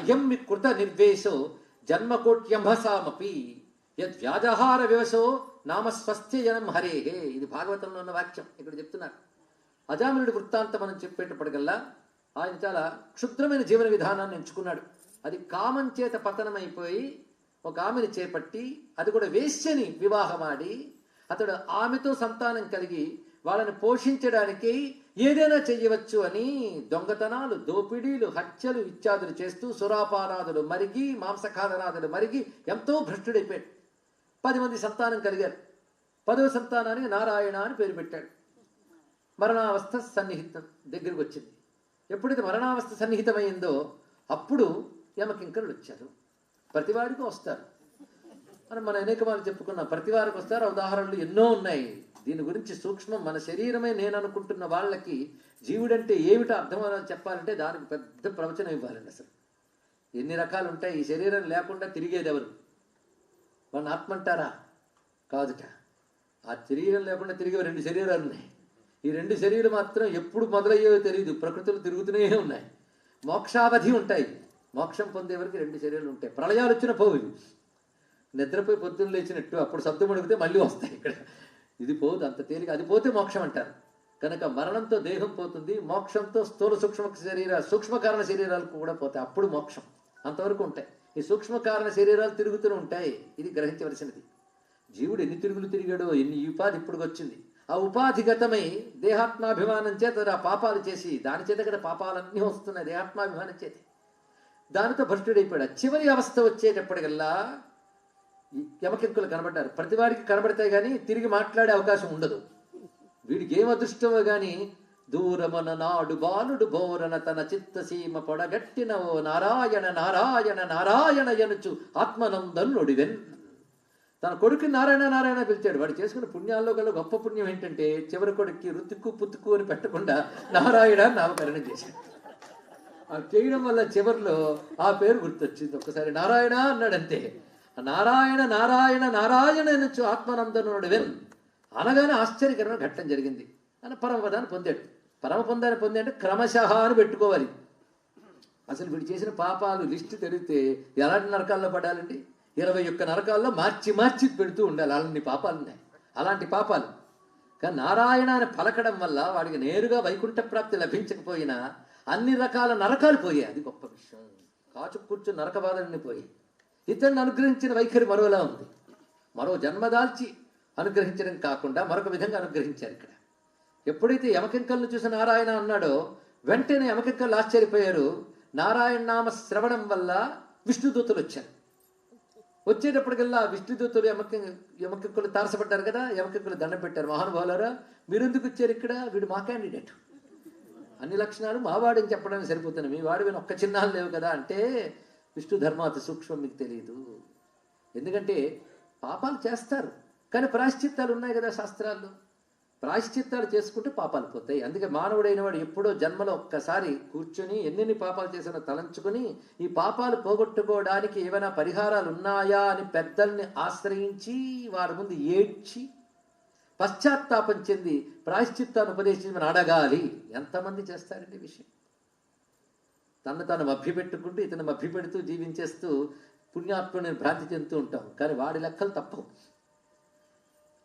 అయం మీ కృత నిర్వేశో జన్మకోట్యంభసామపి. యద్ వ్యాజహార వివశో నామ స్వస్థ్యజనం హరేహే. ఇది భాగవతంలో ఉన్న వాక్యం. ఇక్కడ చెప్తున్నారు. అజామినుడి వృత్తాంతం మనం చెప్పేటప్పటికల్లా ఆయన చాలా క్షుద్రమైన జీవన విధానాన్ని ఎంచుకున్నాడు. అది కామం చేత పతనమైపోయి ఒక ఆమెను చేపట్టి అది కూడా వేశ్యని వివాహమాడి అతడు ఆమెతో సంతానం కలిగి వాళ్ళని పోషించడానికి ఏదైనా చెయ్యవచ్చు అని దొంగతనాలు దోపిడీలు హత్యలు ఇత్యాదులు చేస్తూ సురాపానాదులు మరిగి మాంసఖాదనాదులు మరిగి ఎంతో భ్రష్టుడైపోయాడు. పది మంది సంతానం కలిగారు. పదవ సంతానానికి నారాయణ అని పేరు పెట్టాడు. మరణావస్థ సన్నిహితం దగ్గరికి వచ్చింది. ఎప్పుడైతే మరణావస్థ సన్నిహితమైందో అప్పుడు యమకింకరుడు వచ్చారు ప్రతివాడికి వస్తారు. మనం మన అనేక వాళ్ళు చెప్పుకున్నాం ప్రతి వారికి వస్తారు ఉదాహరణలు ఎన్నో ఉన్నాయి. దీని గురించి సూక్ష్మం మన శరీరమే నేను అనుకుంటున్న వాళ్ళకి జీవుడంటే ఏమిటో అర్థం చెప్పాలంటే దానికి పెద్ద ప్రవచనం ఇవ్వాలండి అసలు. ఎన్ని రకాలు ఉంటాయి ఈ శరీరం లేకుండా తిరిగేది ఎవరు? వాళ్ళని ఆత్మ అంటారా కాదుట. ఆ శరీరం లేకుండా తిరిగే రెండు శరీరాలు ఉన్నాయి ఈ రెండు శరీరాలు మాత్రం ఎప్పుడు మొదలయ్యేవో తెలియదు ప్రకృతిలో తిరుగుతూనే ఉన్నాయి. మోక్షావధి ఉంటాయి. మోక్షం పొందే వరకు రెండు శరీరాలు ఉంటాయి. ప్రళయాలు వచ్చిన పోవు నిద్రపోయి పొద్దున్న లేచినట్టు అప్పుడు శబ్దం అడిగితే మళ్ళీ వస్తాయి ఇక్కడ. ఇది పోదు అంత తేలిక అది పోతే మోక్షం అంటారు. కనుక మరణంతో దేహం పోతుంది మోక్షంతో స్థూల సూక్ష్మ శరీర సూక్ష్మకారణ శరీరాలు కూడా పోతాయి. అప్పుడు మోక్షం. అంతవరకు ఉంటాయి. ఈ సూక్ష్మకారణ శరీరాలు తిరుగుతూనే ఉంటాయి. ఇది గ్రహించవలసినది. జీవుడు ఎన్ని తిరుగులు తిరిగాడో ఎన్ని ఉపాధి ఇప్పుడు వచ్చింది. ఆ ఉపాధిగతమై దేహాత్మాభిమానం చేత ఆ పాపాలు చేసి దాని చేత కదా పాపాలన్నీ వస్తున్నాయి దేహాత్మాభిమానం చేతి. దానితో భ్రష్టుడైపోయాడు. చివరి అవస్థ వచ్చేటప్పటికల్లా యమకింకులు కనబడ్డారు. ప్రతివాడికి కనబడతాయి కానీ తిరిగి మాట్లాడే అవకాశం ఉండదు. వీడికి ఏం అదృష్టమో గాని దూరమన నాడు బాలుడు బోరన తన చిత్తసీమ పొడగట్టిన ఓ నారాయణ నారాయణ నారాయణ ఎనుచు ఆత్మనందన్నుడివెన్ తన కొడుకు నారాయణ నారాయణ పిలిచాడు. వాడు చేసుకున్న పుణ్యాల్లో గల గొప్ప పుణ్యం ఏంటంటే చివరి కొడుక్కి రుతుక్కు పుత్తుకు అని పెట్టకుండా నారాయణ నామకరణం చేశాడు. ఆ చేయడం వల్ల చివరిలో ఆ పేరు గుర్తొచ్చింది. ఒక్కసారి నారాయణ అన్నాడంతే. నారాయణ నారాయణ నారాయణ అనొచ్చు ఆత్మానందనుడు వెన్ అనగానే ఆశ్చర్యకరమైన ఘట్టం జరిగింది. అని పరమపదాన్ని పొందాడు. పరమ పొందాన్ని పొంది అంటే క్రమశః అని పెట్టుకోవాలి. అసలు వీడు చేసిన పాపాలు లిస్టు తెరిగితే ఎలాంటి నరకాల్లో పడాలండి? ఇరవై ఒక్క నరకాల్లో మార్చి మార్చి పెడుతూ ఉండాలి అలాంటి పాపాలున్నాయి. అలాంటి పాపాలు. కానీ నారాయణ అని పలకడం వల్ల వాడికి నేరుగా వైకుంఠ ప్రాప్తి లభించకపోయినా అన్ని రకాల నరకాలు పోయాయి. అది గొప్ప విషయం. కాచు కూర్చుని నరక బాధలన్నీ పోయి ఇతరుని అనుగ్రహించిన వైఖరి మరోలా ఉంది. మరో జన్మదాల్చి అనుగ్రహించడం కాకుండా మరొక విధంగా అనుగ్రహించారు ఇక్కడ. ఎప్పుడైతే యమకింకలను చూసి నారాయణ అన్నాడో వెంటనే యమకింకలు ఆశ్చర్యపోయారు. నారాయణ నామ శ్రవణం వల్ల విష్ణుదూతలు వచ్చారు. వచ్చేటప్పటికల్లా విష్ణుదూతలు యమకి యమకింకులు తారసపడ్డారు కదా యమకింకులు దండం పెట్టారు. మహానుభావులారా మీరు ఎందుకు వచ్చారు ఇక్కడ? వీడు మా క్యాండిడేట్ అన్ని లక్షణాలు మావాడని చెప్పడానికి సరిపోతుంది మీ వాడి ఒక్క చిహ్నాలు లేవు కదా అంటే విష్ణు ధర్మాత సూక్ష్మం మీకు తెలియదు. ఎందుకంటే పాపాలు చేస్తారు. కానీ ప్రాశ్చిత్తాలు ఉన్నాయి కదా శాస్త్రాల్లో. ప్రాశ్చిత్తాలు చేసుకుంటే పాపాలు పోతాయి. అందుకే మానవుడైన వాడు ఎప్పుడో జన్మలో ఒక్కసారి కూర్చొని ఎన్నెన్ని పాపాలు చేసినా తలంచుకొని ఈ పాపాలు పోగొట్టుకోవడానికి ఏమైనా పరిహారాలు ఉన్నాయా అని పెద్దల్ని ఆశ్రయించి వారి ముందు ఏడ్చి పశ్చాత్తాపం చెంది ప్రాయశ్చిత్తాన్ని ఉపదేశించమని అడగాలి. ఎంతమంది చేస్తారండి విషయం? తను తాను మభ్యపెట్టుకుంటూ ఇతను మభ్యపెడుతూ జీవించేస్తూ పుణ్యాత్మని భ్రాంతి చెందుతూ ఉంటాం. కానీ వాడి లెక్కలు తప్పవు.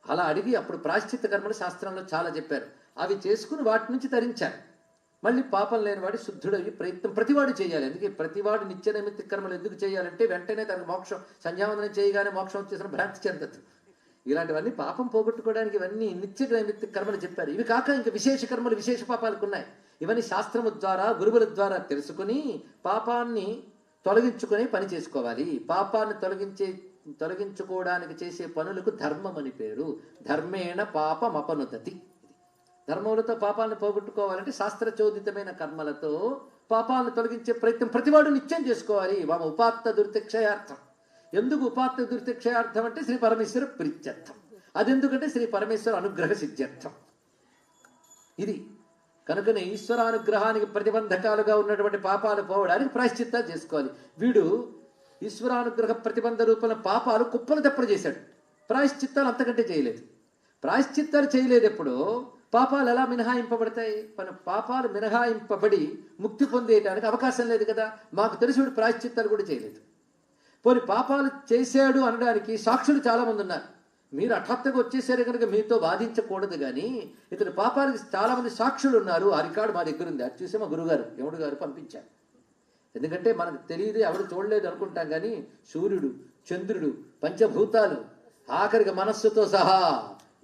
అలా అడిగి అప్పుడు ప్రాశ్చిత్త కర్మలు శాస్త్రంలో చాలా చెప్పారు. అవి చేసుకుని వాటి నుంచి తరించారు. మళ్ళీ పాపం లేని వాడి శుద్ధుడవి ప్రయత్నం ప్రతివాడు చేయాలి. అందుకే ప్రతివాడు నిత్య నైమిత్త కర్మలు ఎందుకు చేయాలంటే వెంటనే తనకు మోక్షం సంధ్యావందనం చేయగానే మోక్షం వచ్చేసిన భ్రాంతి చెందదు. ఇలాంటివన్నీ పాపం పోగొట్టుకోవడానికి ఇవన్నీ నిత్య నైమిత్తిక కర్మలు చెప్పారు. ఇవి కాక ఇంకా విశేష కర్మలు విశేష పాపాలకు ఉన్నాయి. ఇవన్నీ శాస్త్రము ద్వారా గురువుల ద్వారా తెలుసుకుని పాపాన్ని తొలగించుకొని పని చేసుకోవాలి. పాపాన్ని తొలగించే తొలగించుకోవడానికి చేసే పనులకు ధర్మం అని పేరు. ధర్మేణ పాపం అపనుదతి ధర్మములతో పాపాలను పోగొట్టుకోవాలంటే శాస్త్రచోదితమైన కర్మలతో పాపాలను తొలగించే ప్రయత్నం ప్రతివాడు నిత్యం చేసుకోవాలి. మామ ఉపాత్త దుర్తిక్షయార్థం. ఎందుకు ఉపాత్త దుర్తిక్షయార్థం అంటే శ్రీ పరమేశ్వర ప్రీత్యర్థం. అదెందుకంటే శ్రీ పరమేశ్వర అనుగ్రహ సిద్ధ్యర్థం. ఇది కనుకనే ఈశ్వరానుగ్రహానికి ప్రతిబంధకాలుగా ఉన్నటువంటి పాపాలు పోవడానికి ప్రాయశ్చిత్తాలు చేసుకోవాలి. వీడు ఈశ్వరానుగ్రహ ప్రతిబంధ రూపంలో పాపాలు కుప్పలు తెప్పలు చేశాడు. ప్రాయశ్చిత్తాలు అంతకంటే చేయలేదు. ప్రాయశ్చిత్తాలు చేయలేదు ఎప్పుడు పాపాలు ఎలా మినహాయింపబడతాయి? మన పాపాలు మినహాయింపబడి ముక్తి పొందేయడానికి అవకాశం లేదు కదా. మాకు తెలిసి వీడు ప్రాయశ్చిత్తాలు కూడా చేయలేదు. పోని పాపాలు చేశాడు అనడానికి సాక్షులు చాలామంది ఉన్నారు. మీరు హఠాత్తుగా వచ్చేసారు కనుక మీతో బాధించకూడదు కానీ ఇతని పాపాలకి చాలా మంది సాక్షులు ఉన్నారు. ఆ రికార్డు మా దగ్గర ఉంది. అది చూసి మా గురుగారు యముడు గారు పంపించారు. ఎందుకంటే మనకు తెలియదు ఎవరు చూడలేదు అనుకుంటాం కానీ సూర్యుడు చంద్రుడు పంచభూతాలు ఆఖరికి మనస్సుతో సహా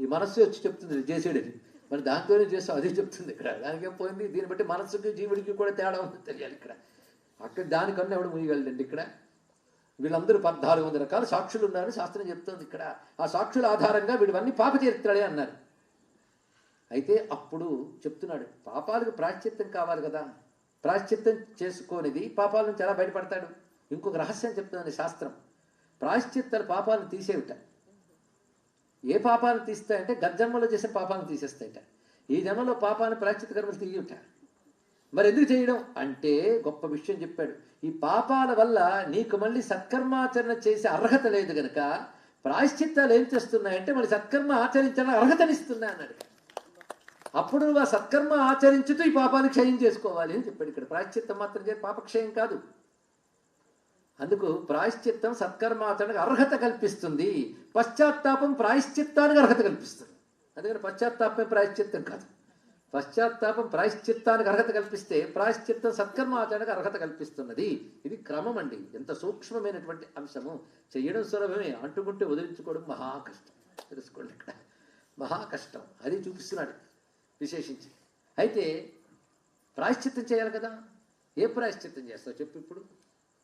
ఈ మనస్సు వచ్చి చెప్తుంది చేసేడని మరి దాంతోనే చేస్తాం అదే చెప్తుంది ఇక్కడ. దానికి పోయింది? దీన్ని బట్టి మనస్సుకి జీవుడికి కూడా తేడా ఉంది తెలియాలి ఇక్కడ. అక్కడ దానికన్నా ఎవడు ముయ్యగలడండి ఇక్కడ? వీళ్ళందరూ పద్నాలుగు వందల రకాల సాక్షులు ఉన్నారని శాస్త్రం చెప్తోంది ఇక్కడ. ఆ సాక్షుల ఆధారంగా వీడివన్నీ పాప చరిత్రలే అన్నారు. అయితే అప్పుడు చెప్తున్నాడు పాపాలకు ప్రాశ్చిత్తం కావాలి కదా. ప్రాశ్చిత్తం చేసుకోనిది పాపాల నుంచి ఎలా బయటపడతాడు? ఇంకొక రహస్యం చెప్తుంది శాస్త్రం. ప్రాశ్చిత్తాలు పాపాలను తీసేవిట. ఏ పాపాలను తీస్తాయంటే గర్జన్మలో చేసే పాపాలను తీసేస్తాయట. ఈ జన్మలో పాపాన్ని ప్రాశ్చిత్త కర్మలు తీయుట. మరి ఎందుకు చేయడం? అంటే గొప్ప విషయం చెప్పాడు. ఈ పాపాల వల్ల నీకు మళ్ళీ సత్కర్మాచరణ చేసే అర్హత లేదు గనక ప్రాయశ్చిత్తాలు ఏం చేస్తున్నాయంటే మళ్ళీ సత్కర్మ ఆచరించాలని అర్హతనిస్తున్నాయి అన్నాడు. అప్పుడు నువ్వు ఆ సత్కర్మ ఆచరించుతూ ఈ పాపాన్ని క్షయం చేసుకోవాలి అని చెప్పాడు ఇక్కడ. ప్రాయశ్చిత్తం మాత్రం చేసి పాపక్షయం కాదు. అందుకు ప్రాయశ్చిత్తం సత్కర్మాచరణకు అర్హత కల్పిస్తుంది. పశ్చాత్తాపం ప్రాయశ్చిత్తానికి అర్హత కల్పిస్తుంది. అందుకని పశ్చాత్తాపమే ప్రాయశ్చిత్తం కాదు. పశ్చాత్తాపం ప్రాయశ్చిత్తానికి అర్హత కల్పిస్తే ప్రాయశ్చిత్తం సత్కర్మ ఆచరణకు అర్హత కల్పిస్తున్నది. ఇది క్రమం అండి. ఎంత సూక్ష్మమైనటువంటి అంశము చేయడం సులభమే. అంటుకుంటే వదిలించుకోవడం మహా కష్టం. తెలుసుకోండి ఇక్కడ. మహా కష్టం. అది చూపిస్తున్నాడు విశేషించి. అయితే ప్రాయశ్చిత్తం చేయాలి కదా. ఏ ప్రాయశ్చిత్తం చేస్తావు చెప్పు ఇప్పుడు.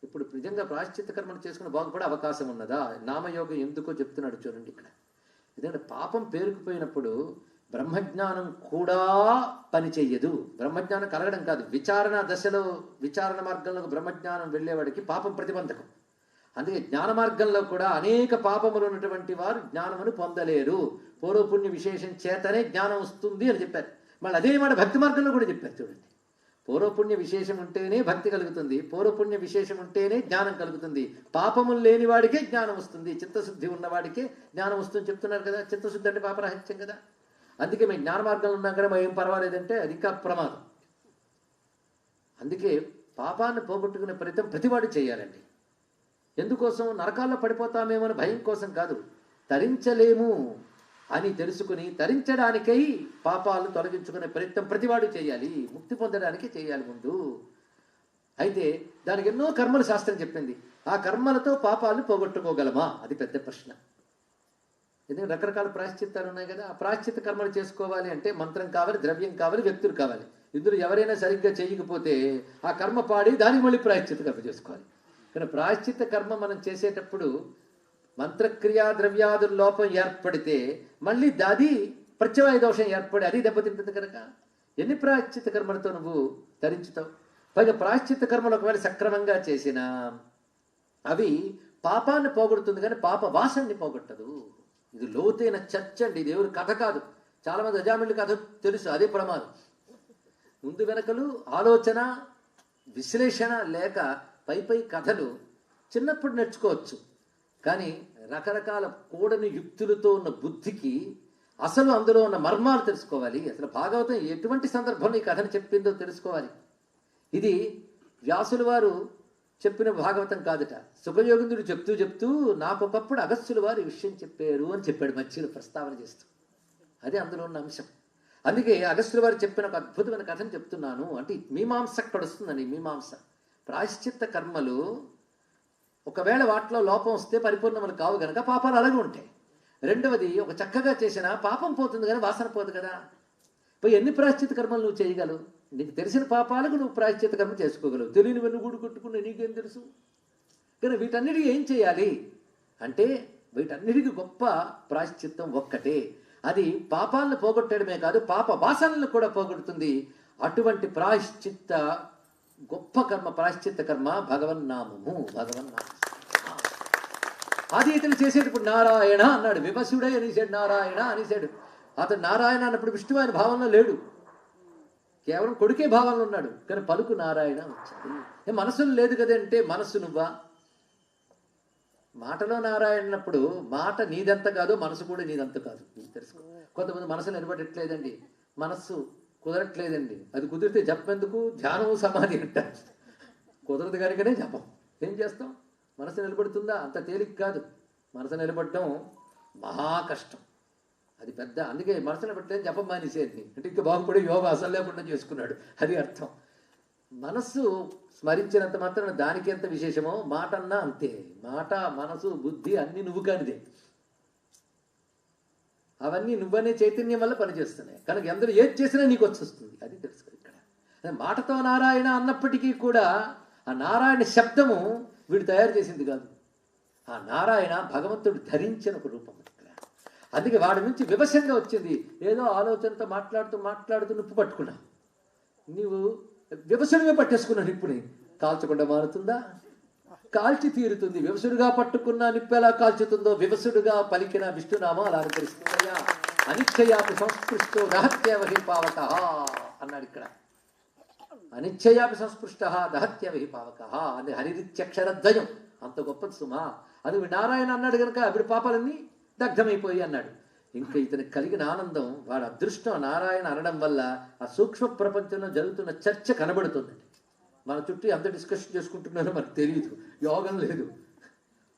ఇప్పుడు నిజంగా ప్రాయశ్చిత్త కర్మను చేసుకుని బాగుపడే అవకాశం ఉన్నదా? నామయోగం ఎందుకో చెప్తున్నాడు చూడండి ఇక్కడ. ఎందుకంటే పాపం పేరుకుపోయినప్పుడు బ్రహ్మజ్ఞానం కూడా పనిచేయదు బ్రహ్మజ్ఞానం కలగడం కాదు. విచారణ దశలో విచారణ మార్గంలో బ్రహ్మజ్ఞానం వెళ్ళేవాడికి పాపం ప్రతిబంధకం. అందుకే జ్ఞాన మార్గంలో కూడా అనేక పాపములు ఉన్నటువంటి వారు జ్ఞానమును పొందలేరు. పూర్వపుణ్య విశేషం చేతనే జ్ఞానం వస్తుంది అని చెప్పారు. మళ్ళీ అదే మాట భక్తి మార్గంలో కూడా చెప్పారు చూడండి. పూర్వపుణ్య విశేషం ఉంటేనే భక్తి కలుగుతుంది. పూర్వపుణ్య విశేషం ఉంటేనే జ్ఞానం కలుగుతుంది. పాపములు లేని వాడికే జ్ఞానం వస్తుంది. చిత్తశుద్ధి ఉన్నవాడికే జ్ఞానం వస్తుంది చెప్తున్నారు కదా. చిత్తశుద్ధి అంటే పాపరాహిత్యం కదా. అందుకే మేము జ్ఞాన మార్గంలో ఉన్నా కానీ మేము ఏం పర్వాలేదంటే అది ఇంకా ప్రమాదం. అందుకే పాపాన్ని పోగొట్టుకునే ప్రయత్నం ప్రతివాడు చేయాలండి. ఎందుకోసం? నరకాల్లో పడిపోతామేమో భయం కోసం కాదు. తరించలేము అని తెలుసుకుని తరించడానికై పాపాలు తొలగించుకునే ప్రయత్నం ప్రతివాడు చేయాలి. ముక్తి పొందడానికి చేయాలి ముందు. అయితే దానికి ఎన్నో కర్మలు శాస్త్రం చెప్పింది. ఆ కర్మలతో పాపాలు పోగొట్టుకోగలమా? అది పెద్ద ప్రశ్న. ఎందుకంటే రకరకాల ప్రాశ్చిత్తాలు ఉన్నాయి కదా ఆ ప్రాశ్చిత్త కర్మలు చేసుకోవాలి అంటే మంత్రం కావాలి ద్రవ్యం కావాలి వ్యక్తులు కావాలి. ఇందులో ఎవరైనా సరిగ్గా చేయకపోతే ఆ కర్మ పాడి దానికి మళ్ళీ ప్రాశ్చిత కర్మ చేసుకోవాలి. కానీ ప్రాశ్చిత కర్మ మనం చేసేటప్పుడు మంత్రక్రియా ద్రవ్యాదుల లోపం ఏర్పడితే మళ్ళీ అది ప్రత్యవాయ దోషం ఏర్పడి అది దెబ్బతింటుంది కనుక. ఎన్ని ప్రాశ్చిత కర్మలతో నువ్వు ధరించుతావు పైగా ప్రాశ్చిత కర్మలు ఒకవేళ సక్రమంగా చేసినా అవి పాపాన్ని పోగొడుతుంది కానీ పాప వాసనని పోగొట్టదు. ఇది లోతైన చర్చ అండి. ఇది ఎవరి కథ కాదు. చాలా మంది అజామిళ్ళ కథ తెలుసు. అదే ప్రమాదం. ముందు వెనకలు ఆలోచన విశ్లేషణ లేక పై పై కథలు చిన్నప్పుడు నేర్చుకోవచ్చు. కానీ రకరకాల కూడని యుక్తులతో ఉన్న బుద్ధికి అసలు అందులో ఉన్న మర్మాలు తెలుసుకోవాలి. అసలు భాగవతం ఎటువంటి సందర్భంలో ఈ కథను చెప్పిందో తెలుసుకోవాలి. ఇది వ్యాసుల వారు చెప్పిన భాగవతం కాదట. సుఖయోగిందుడు చెప్తూ చెప్తూ నాకు ఒకప్పుడు అగస్త్యుల వారు ఈ విషయం చెప్పారు అని చెప్పాడు మధ్యలో ప్రస్తావన చేస్తూ. అదే అందులో ఉన్న అంశం. అందుకే అగస్త్యుల వారు చెప్పిన ఒక అద్భుతమైన కథను చెప్తున్నాను. అంటే మీమాంస అక్కడ వస్తుందండి మీమాంస. ప్రాయశ్చిత్త కర్మలు ఒకవేళ వాటిలో లోపం వస్తే పరిపూర్ణములు కావు గనక పాపాలు అలాగే ఉంటాయి. రెండవది ఒక చక్కగా చేసిన పాపం పోతుంది కానీ వాసన పోదు కదా. పోయి ఎన్ని ప్రాయశ్చిత్త కర్మలు నువ్వు చేయగలవు? నీకు తెలిసిన పాపాలకు నువ్వు ప్రాశ్చిత కర్మ చేసుకోగలవు. తెలియనివన్నీ గూడు కొట్టుకున్న నీకేం తెలుసు? కానీ వీటన్నిటికీ ఏం చేయాలి? అంటే వీటన్నిటికీ గొప్ప ప్రాయశ్చిత్తం ఒక్కటే. అది పాపాలను పోగొట్టడమే కాదు పాప వాసనలను కూడా పోగొడుతుంది. అటువంటి ప్రాయశ్చిత్త గొప్ప కర్మ ప్రాయశ్చిత్త కర్మ భగవన్నామము భగవన్నామ అది ఇతను చేసేటప్పుడు నారాయణ అన్నాడు. విమసుడే అనేసాడు నారాయణ అనేసాడు అతను నారాయణ అన్నప్పుడు విష్ణువు ఆయన భావంలో లేడు. కేవలం కొడుకే భావంలో ఉన్నాడు కానీ పలుకు నారాయణ వచ్చింది ఏ లేదు కదంటే మనస్సు నువ్వా? మాటలో నారాయణ అన్నప్పుడు మాట నీదంత కాదు మనసు కూడా నీదంత కాదు. తెలుసుకో. కొంతమంది మనసు నిలబడట్లేదండి. మనస్సు కుదరట్లేదండి. అది కుదిరితే జపెందుకు ఎందుకు? ధ్యానం సమాధి అంటారు కుదరదు కనుకనే జపం. ఏం చేస్తాం? మనసు నిలబడుతుందా? అంత తేలిక కాదు. మనసు నిలబడటం మహా కష్టం. అది పెద్ద. అందుకే మనసులో పెట్టలేదు జపం మానేసేది అంటే ఇంకా బాగుపడి యోగా అసలు లేకుండా చేసుకున్నాడు. అది అర్థం. మనస్సు స్మరించినంత మాత్రం దానికి ఎంత విశేషమో మాట అన్నా అంతే. మాట మనసు బుద్ధి అన్ని నువ్వు కానిదే. అవన్నీ నువ్వనే చైతన్యం వల్ల పనిచేస్తున్నాయి. కనుక ఎందరూ ఏది చేసినా నీకు వచ్చేస్తుంది. అది తెలుసుకో ఇక్కడ. మాటతో నారాయణ అన్నప్పటికీ కూడా ఆ నారాయణ శబ్దము వీడు తయారు చేసింది కాదు. ఆ నారాయణ భగవంతుడు ధరించిన ఒక రూపం. అందుకే వాడి నుంచి వివశంగా వచ్చింది. ఏదో ఆలోచనతో మాట్లాడుతూ మాట్లాడుతూ నిప్పు పట్టుకున్నా. నీవు వివసుడిగా పట్టేసుకున్నాను నిప్పుని కాల్చకుండా మారుతుందా? కాల్చి తీరుతుంది. వివసుడుగా పట్టుకున్న నిప్పు ఎలా కాల్చుతుందో వివసుడుగా పలికిన విష్ణునామం అలా అనుకరిస్తుందయ్యా. అనిశ్చయాపి సంస్పృష్టో దహత్యవహి పావక అన్నాడు ఇక్కడ. అనిశ్చయాపి సంస్పృష్ట దహత్యవహి పావక అని హరిరిత్యక్షరద్వయం అంత గొప్పది సుమా. అది నారాయణ అన్నాడు కనుక వీడి పాపాలన్నీ దగ్ధమైపోయి అన్నాడు. ఇంకా ఇతనికి కలిగిన ఆనందం వాడు అదృష్టం నారాయణ అనడం వల్ల ఆ సూక్ష్మ ప్రపంచంలో జరుగుతున్న చర్చ కనబడుతుందండి మన చుట్టూ ఎంత డిస్కషన్ చేసుకుంటున్నారో మనకు తెలియదు యోగం లేదు.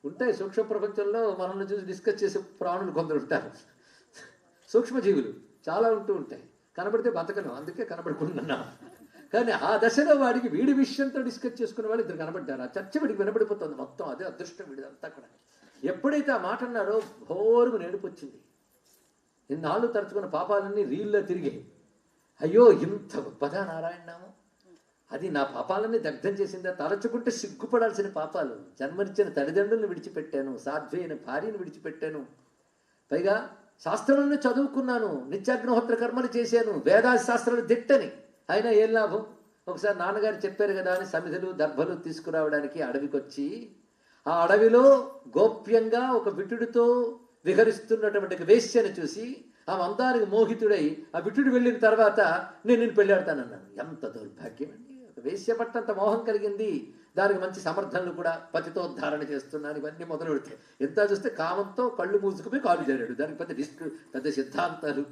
ఉంటాయి సూక్ష్మ ప్రపంచంలో మనల్ని చూసి డిస్కస్ చేసే ప్రాణులు కొందరు ఉంటారు. సూక్ష్మజీవులు చాలా ఉంటూ ఉంటాయి. కనబడితే బతకను అందుకే కనబడుకుంటున్నా కానీ ఆ దశలో వాడికి వీడి విషయంతో డిస్కస్ చేసుకునే వాళ్ళు ఇద్దరు కనబడ్డారు. ఆ చర్చ వీడికి వినబడిపోతుంది మొత్తం అదే అదృష్టం వీడిదంతా కూడా. ఎప్పుడైతే ఆ మాట అన్నారో భోరుగు నేడుపు వచ్చింది ఇన్నాళ్ళు తరచుకున్న పాపాలన్నీ రీల్లో తిరిగాయి. అయ్యో ఇంత గొప్పదా నారాయణ నామం అది నా పాపాలన్నీ దగ్ధం చేసిందా? తలచుకుంటే సిగ్గుపడాల్సిన పాపాలు. జన్మనిచ్చిన తల్లిదండ్రులను విడిచిపెట్టాను. సాధ్వైన భార్యను విడిచిపెట్టాను. పైగా శాస్త్రాలను చదువుకున్నాను. నిత్యాగ్నిహోత్ర కర్మలు చేశాను. వేదాది శాస్త్రాలు దిట్టని. అయినా ఏం లాభం? ఒకసారి నాన్నగారు చెప్పారు కదా అని సమిధులు దర్భలు తీసుకురావడానికి అడవికొచ్చి ఆ అడవిలో గోప్యంగా ఒక విటుడితో విహరిస్తున్నటువంటి వేశ్యను చూసి ఆ మందానికి మోహితుడై ఆ విటుడు వెళ్ళిన తర్వాత నేను నేను పెళ్ళాడతానన్నాను ఎంత దౌర్భాగ్యం అండి ఒక వేశ్య పట్ల అంత మోహం కలిగింది. దానికి మంచి సమర్థనలు కూడా పతితోద్ధారణ చేస్తున్నాను. ఇవన్నీ మొదలు పెడతాయి ఎంత చూస్తే కామంతో కళ్ళు మూసుకుపోయి కాలు చేరాడు దానికి పెద్ద డిస్క్ పెద్ద సిద్ధాంతాలు.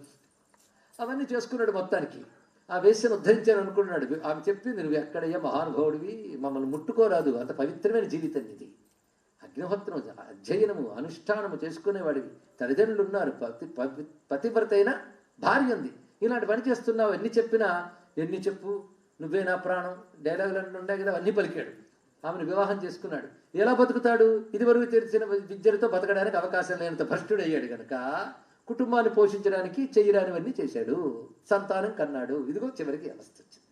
అవన్నీ చేసుకున్నాడు మొత్తానికి. ఆ వేశ్యను ఉద్ధరించాను అనుకున్నాడు. ఆమె చెప్పింది నువ్వు ఎక్కడయ్యా మహానుభావుడివి? మమ్మల్ని ముట్టుకోరాదు. అంత పవిత్రమైన జీవితం ఇది. అగ్నిహోత్రం అధ్యయనము అనుష్ఠానము చేసుకునేవాడివి. తల్లిదండ్రులు ఉన్నారు పతి పతి పతివ్రత అయినా భార్య ఉంది. ఇలాంటి పని చేస్తున్నావు ఎన్ని చెప్పినా ఎన్ని చెప్పు నువ్వే నా ప్రాణం డైలాగులు అన్నీ ఉన్నాయి కదా అన్నీ పలికాడు. ఆమెను వివాహం చేసుకున్నాడు. ఎలా బతుకుతాడు? ఇదివరకు తెలిసిన విద్యలతో బతకడానికి అవకాశం లేనంత భ్రష్టుడయ్యాడు గనక కుటుంబాన్ని పోషించడానికి చేయరానివన్నీ చేశాడు. సంతానం కన్నాడు. ఇదిగో చివరికి అవస్థ వచ్చింది.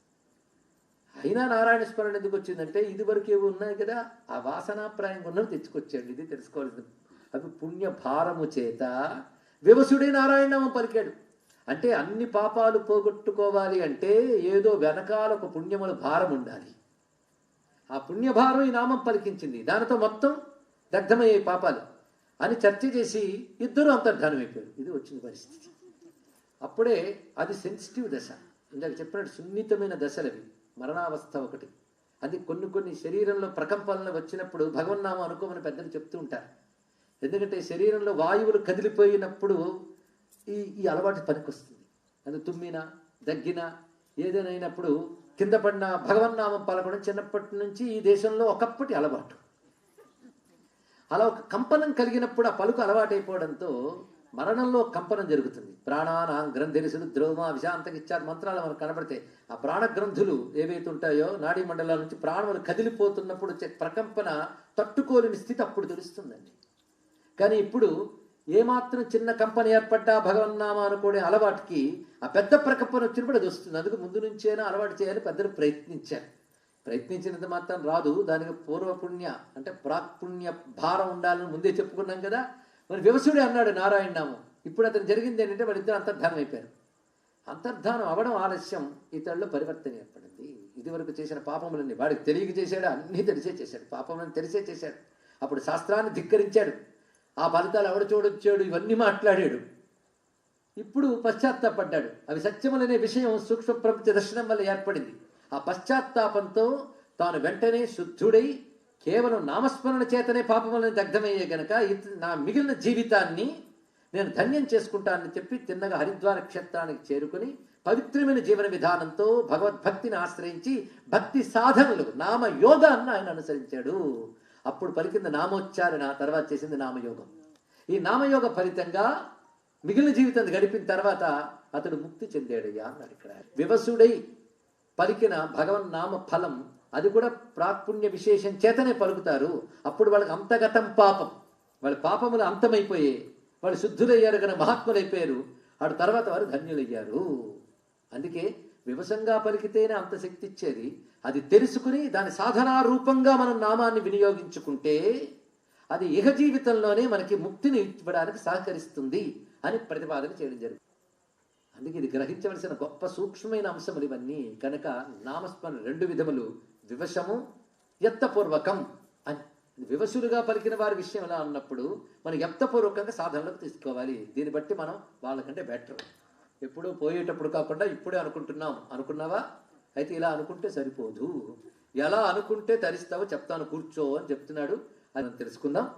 అయినా నారాయణ స్మరణ ఎందుకు వచ్చిందంటే ఇది వరకు ఏవి ఉన్నాయి కదా ఆ వాసనాప్రాయంగా ఉన్నవి తెచ్చుకొచ్చాడు ఇది తెలుసుకోవాల్సింది. అవి పుణ్య భారము చేత వివసుడే నారాయణనామం పలికాడు. అంటే అన్ని పాపాలు పోగొట్టుకోవాలి అంటే ఏదో వెనకాల ఒక పుణ్యముల భారం ఉండాలి. ఆ పుణ్యభారం ఈ నామం పలికించింది. దానితో మొత్తం దగ్ధమయ్యే పాపాలు అని చర్చ చేసి ఇద్దరు అంతర్ధానం అయిపోయారు. ఇది వచ్చిన పరిస్థితి. అప్పుడే అది సెన్సిటివ్ దశ. ఇందాక చెప్పినట్టు సున్నితమైన దశలవి మరణావస్థ ఒకటి. అది కొన్ని కొన్ని శరీరంలో ప్రకంపనలు వచ్చినప్పుడు భగవన్నామం అనుకోమని పెద్దలు చెప్తూ ఉంటారు. ఎందుకంటే శరీరంలో వాయువులు కదిలిపోయినప్పుడు ఈ ఈ అలవాటు పనికొస్తుంది. అది తుమ్మినా దగ్గినా ఏదైనా అయినప్పుడు కింద పడిన భగవన్నామం పలకడం చిన్నప్పటి నుంచి ఈ దేశంలో ఒకప్పటి అలవాటు. అలా ఒక కంపనం కలిగినప్పుడు ఆ పలుకు అలవాటైపోవడంతో మరణంలో కంపనం జరుగుతుంది. ప్రాణానాం గ్రంథిరిసులు ద్రోమ విశాంతకి ఇచ్చారు మంత్రాలు మనకు కనబడితే ఆ ప్రాణ గ్రంథులు ఏవైతే ఉంటాయో నాడీ మండలాల నుంచి ప్రాణములు కదిలిపోతున్నప్పుడు వచ్చే ప్రకంపన తట్టుకోలేని స్థితి అప్పుడు తెలుస్తుందండి. కానీ ఇప్పుడు ఏమాత్రం చిన్న కంపెనీ ఏర్పడ్డా భగవన్నామా అనుకునే అలవాటుకి ఆ పెద్ద ప్రకంపన వచ్చినప్పుడు అది వస్తుంది. అందుకు ముందు నుంచైనా అలవాటు చేయాలి పెద్దలు ప్రయత్నించారు ప్రయత్నించినంత మాత్రం రాదు. దానికి పూర్వపుణ్య అంటే ప్రాక్పుణ్య భారం ఉండాలని ముందే చెప్పుకున్నాం కదా. మరి వ్యవసుడే అన్నాడు నారాయణ నామం. ఇప్పుడు అతను జరిగింది ఏంటంటే వాళ్ళిద్దరు అంతర్ధానం అయిపోయారు. అంతర్ధానం అవడం ఆలస్యం ఇతరుల్లో పరివర్తన ఏర్పడింది. ఇదివరకు చేసిన పాపములన్నీ వాడికి తెలియక చేశాడు అన్నీ తెలిసే చేశాడు పాపములను తెలిసే చేశాడు. అప్పుడు శాస్త్రాన్ని ధిక్కరించాడు. ఆ ఫలితాలు ఎవడ చూడొచ్చాడు? ఇవన్నీ మాట్లాడాడు. ఇప్పుడు పశ్చాత్తాపడ్డాడు. అవి సత్యములనే విషయం సూక్ష్మ ప్రపంచ దర్శనం వల్ల ఏర్పడింది. ఆ పశ్చాత్తాపంతో తాను వెంటనే శుద్ధుడై కేవలం నామస్మరణ చేతనే పాపములను దగ్ధమయ్యే గనక నా మిగిలిన జీవితాన్ని నేను ధన్యం చేసుకుంటానని చెప్పి తిన్నగా హరిద్వార క్షేత్రానికి చేరుకుని పవిత్రమైన జీవన విధానంతో భగవద్భక్తిని ఆశ్రయించి భక్తి సాధనలు నామ యోగాన్ని ఆయన అనుసరించాడు. అప్పుడు పలికింది నామోచ్చారణ తర్వాత చేసింది నామయోగం. ఈ నామయోగ ఫలితంగా మిగిలిన జీవితం గడిపిన తర్వాత అతడు ముక్తి చెందాడయ్యా అన్నాడు ఇక్కడ. వివసుడై పలికిన భగవన్ నామ ఫలం అది కూడా ప్రాక్పుణ్య విశేషం చేతనే పలుకుతారు. అప్పుడు వాళ్ళకి అంతగతం పాపం. వాళ్ళ పాపములు అంతమైపోయాయి వాళ్ళు శుద్ధులయ్యారు కనుక మహాత్ములైపోయారు. ఆడు తర్వాత వారు ధన్యులయ్యారు. అందుకే వివసంగా పలికితేనే అంత శక్తి ఇచ్చేది అది తెలుసుకుని దాని సాధనా రూపంగా మనం నామాన్ని వినియోగించుకుంటే అది ఇహ జీవితంలోనే మనకి ముక్తిని ఇవ్వడానికి సహకరిస్తుంది అని ప్రతిపాదన చేయడం జరిగింది అందుకే ఇది గ్రహించవలసిన గొప్ప సూక్ష్మమైన అంశములు ఇవన్నీ. కనుక నామస్మరణ రెండు విధములు వివశము యత్నపూర్వకం అని. వివశులుగా పలికిన వారి విషయం ఎలా అన్నప్పుడు మనం యత్నపూర్వకంగా సాధనలోకి తీసుకోవాలి. దీన్ని బట్టి మనం వాళ్ళకంటే బెటర్. ఎప్పుడూ పోయేటప్పుడు కాకుండా ఇప్పుడే అనుకుంటున్నాం. అనుకున్నావా? అయితే ఇలా అనుకుంటే సరిపోదు. ఎలా అనుకుంటే తరిస్తావో చెప్తాను. కూర్చో అని చెప్తున్నాడు. అని మనం తెలుసుకుందాం.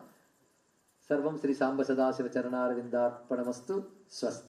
సర్వం శ్రీ సాంబ సదాశివ చరణారవిందార్పణమస్తు. స్వస్తి.